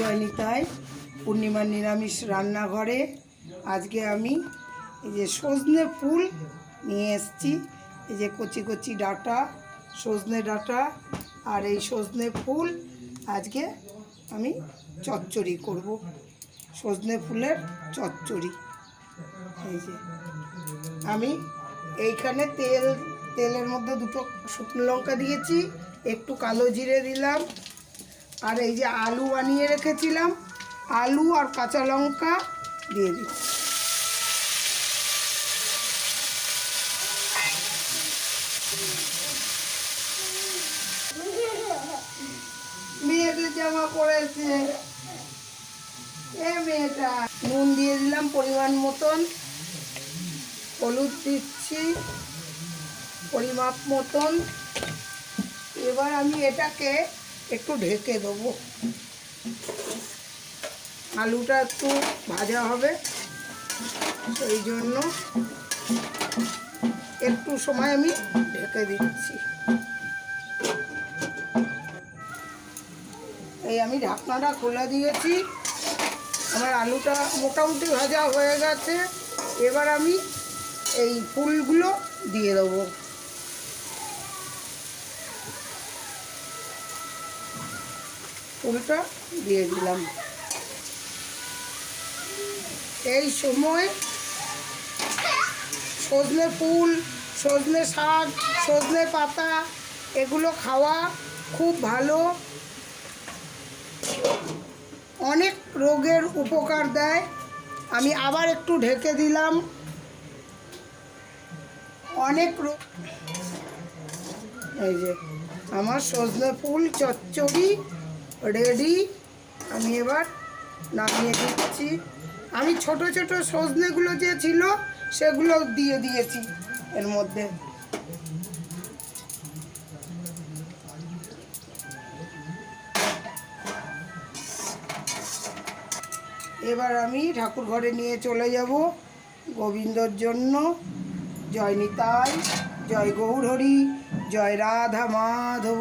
জয় নিতাই পূর্ণিমার নিরামিষ রান্নাঘরে আজকে আমি এই যে সজনে ফুল নিয়ে এসেছি। এই যে কচি কচি ডাটা, সজনে ডাটা আর এই সজনে ফুল আজকে আমি চচ্চড়ি করব। সজনে ফুলের চচ্চড়ি। এই যে আমি এইখানে তেল, তেলের মধ্যে দুটো শুকনো লঙ্কা দিয়েছি, একটু কালো জিরে দিলাম আর এই যে আলু বানিয়ে রেখেছিলাম, আলু আর কাঁচা লঙ্কা দিয়ে দিচ্ছি মেয়েদের জামা পড়েছে এ মেয়েটা। নুন দিয়ে দিলাম পরিমাণ মতন। হলুদ দিচ্ছি পরিমাপ মতন। এবার আমি এটাকে একটু ঢেকে দেবো। আলুটা একটু ভাজা হবে, সেই জন্য একটু সময় আমি ঢেকে দিচ্ছি। এই আমি ঢাকনাটা খুলে দিয়েছি। আমার আলুটা মোটামুটি ভাজা হয়ে গেছে। এবার আমি এই ফুলগুলো দিয়ে দেবো। ফুলটা দিয়ে দিলাম। এই সময় সজনে ফুল, সজনে শাক, সজনে পাতা, এগুলো খাওয়া খুব ভালো। অনেক রোগের উপকার দেয়। আমি আবার একটু ঢেকে দিলাম। অনেক রোগ এই যে, আমার সজনে ফুল, চচ্চড়ি রেডি আমি এবার নামিয়ে দিচ্ছি। আমি ছোট ছোট সজনেগুলো যে ছিল, সেগুলো দিয়ে দিয়েছি এর মধ্যে। এবার আমি ঠাকুর ঘরে নিয়ে চলে যাব গোবিন্দর জন্য। জয় নিতাই, জয় গৌরহরি, জয় রাধা মাধব।